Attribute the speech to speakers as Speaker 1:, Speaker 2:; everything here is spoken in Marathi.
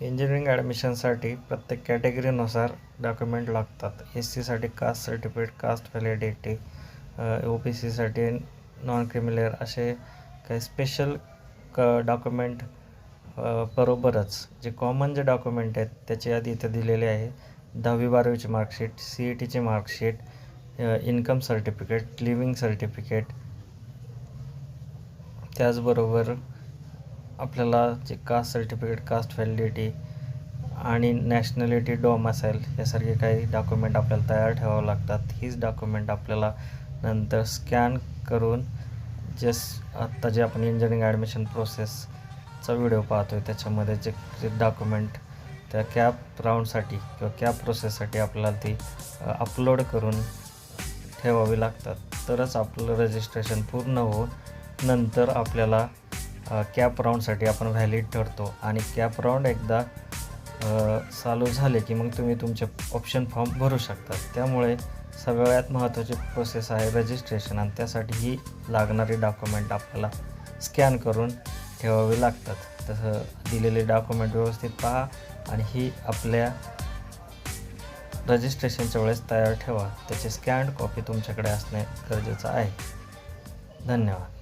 Speaker 1: इंजिनिअरिंग ॲडमिशनसाठी प्रत्येक कॅटेगरीनुसार डॉक्युमेंट लागतात. एस सीसाठी caste certificate caste validity O B सीसाठी नॉन क्रिमिलेअर असे काही स्पेशल क डॉक्युमेंट बरोबरच. जे कॉमन जे डॉक्युमेंट आहेत त्याची यादी इथं दिलेली आहे. दहावी बारावीची मार्कशीट सी ई टीची marksheet income certificate living certificate त्याचबरोबर आपल्याला जे कास्ट सर्टिफिकेट कास्ट व्हॅलिडिटी आणि नॅशनॅलिटी डोमासाईल यासारखे काही डॉक्युमेंट आपल्याला तयार ठेवावं लागतात. हीच डॉक्युमेंट आपल्याला नंतर स्कॅन करून जस आत्ता जे आपण इंजिनिअरिंग ॲडमिशन प्रोसेसचा व्हिडिओ पाहतो आहे त्याच्यामध्ये जे जे डॉक्युमेंट त्या कॅब राऊंडसाठी किंवा कॅब प्रोसेससाठी आपल्याला ती अपलोड करून ठेवावी लागतात. तरच आपलं रजिस्ट्रेशन पूर्ण होऊन नंतर आपल्याला कॅप राऊंडसाठी आपण व्हॅलिड ठरतो आणि कॅप राऊंड एकदा चालू झाले की मग तुम्ही तुमचे ऑप्शन फॉर्म भरू शकता. त्यामुळे सगळ्यात महत्त्वाची प्रोसेस आहे रजिस्ट्रेशन आणि त्यासाठी ही लागणारी डॉक्युमेंट आपल्याला स्कॅन करून ठेवावी लागतात. तसं दिलेले डॉक्युमेंट व्यवस्थित पहा आणि ही आपल्या रजिस्ट्रेशनच्या वेळेस तयार ठेवा. त्याची स्कॅन्ड कॉपी तुमच्याकडे असणे गरजेचं आहे. धन्यवाद.